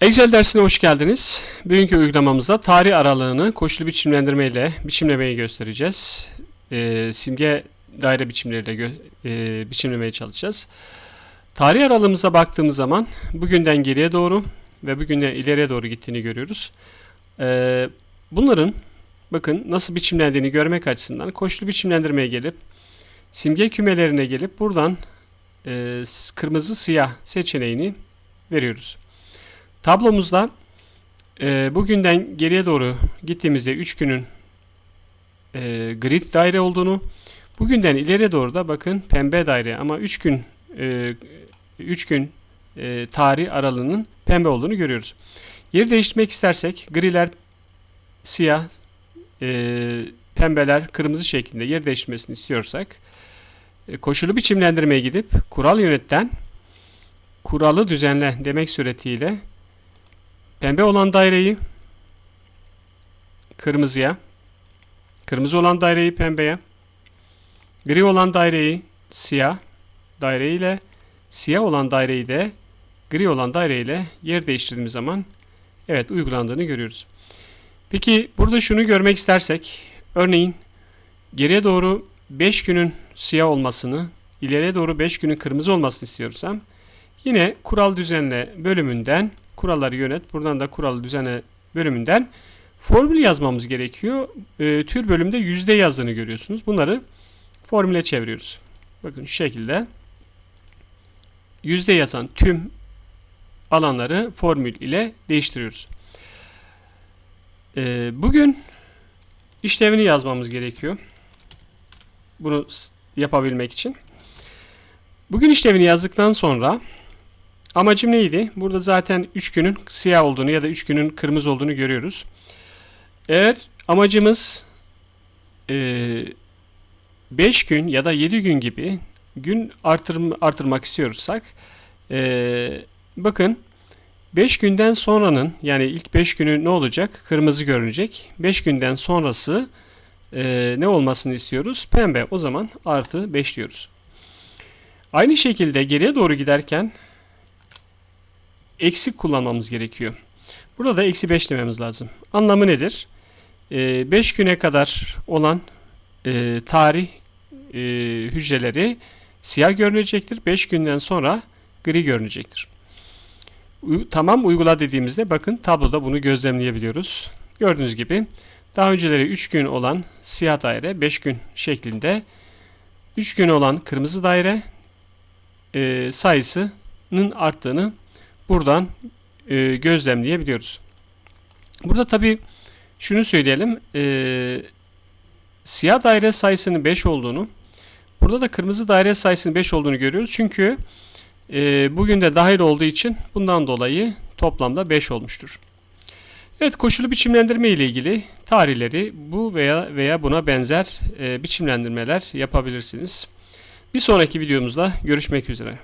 Excel dersine hoş geldiniz. Bugünkü uygulamamızda tarih aralığını koşulu biçimlendirme ile biçimlemeyi göstereceğiz. Ee, simge daire biçimleriyle e, biçimlemeye çalışacağız. Tarih aralığımıza baktığımız zaman bugünden geriye doğru ve bugünden ileriye doğru gittiğini görüyoruz. Ee, bunların bakın nasıl biçimlendiğini görmek açısından koşulu biçimlendirmeye gelip simge kümelerine gelip buradan e, kırmızı siyah seçeneğini veriyoruz. Tablomuzda e, bugünden geriye doğru gittiğimizde 3 günün e, grid daire olduğunu, bugünden ileriye doğru da bakın pembe daire ama 3 gün 3 gün e, tarih aralığının pembe olduğunu görüyoruz. Yeri değiştirmek istersek griler siyah, e, pembeler kırmızı şeklinde yer değiştirmesini istiyorsak e, koşulu biçimlendirmeye gidip kural yönetten kuralı düzenle demek suretiyle Pembe olan daireyi kırmızıya, kırmızı olan daireyi pembeye, gri olan daireyi siyah daire ile siyah olan daireyi de gri olan daire ile yer değiştirdiğimiz zaman evet uygulandığını görüyoruz. Peki burada şunu görmek istersek örneğin geriye doğru 5 günün siyah olmasını, ileriye doğru 5 günün kırmızı olmasını istiyorsam yine kural düzenle bölümünden kuralları yönet. Buradan da kuralı düzene bölümünden formül yazmamız gerekiyor. E, tür bölümde yüzde yazdığını görüyorsunuz. Bunları formüle çeviriyoruz. Bakın şu şekilde yüzde yazan tüm alanları formül ile değiştiriyoruz. E, bugün işlevini yazmamız gerekiyor. Bunu yapabilmek için. Bugün işlevini yazdıktan sonra Amacım neydi? Burada zaten 3 günün siyah olduğunu ya da 3 günün kırmızı olduğunu görüyoruz. Eğer amacımız 5 gün ya da 7 gün gibi gün artır, artırmak istiyorsak e, bakın 5 günden sonranın yani ilk 5 günü ne olacak? Kırmızı görünecek. 5 günden sonrası e, ne olmasını istiyoruz? Pembe. O zaman artı 5 diyoruz. Aynı şekilde geriye doğru giderken eksik kullanmamız gerekiyor. Burada da eksi 5 dememiz lazım. Anlamı nedir? 5 güne kadar olan e, tarih e, hücreleri siyah görünecektir. 5 günden sonra gri görünecektir. Tamam uygula dediğimizde bakın tabloda bunu gözlemleyebiliyoruz. Gördüğünüz gibi daha önceleri 3 gün olan siyah daire 5 gün şeklinde 3 gün olan kırmızı daire e, sayısının arttığını buradan e, gözlemleyebiliyoruz. Burada tabi şunu söyleyelim. E, siyah daire sayısının 5 olduğunu, burada da kırmızı daire sayısının 5 olduğunu görüyoruz. Çünkü e, bugün de dahil olduğu için bundan dolayı toplamda 5 olmuştur. Evet koşulu biçimlendirme ile ilgili tarihleri bu veya veya buna benzer e, biçimlendirmeler yapabilirsiniz. Bir sonraki videomuzda görüşmek üzere.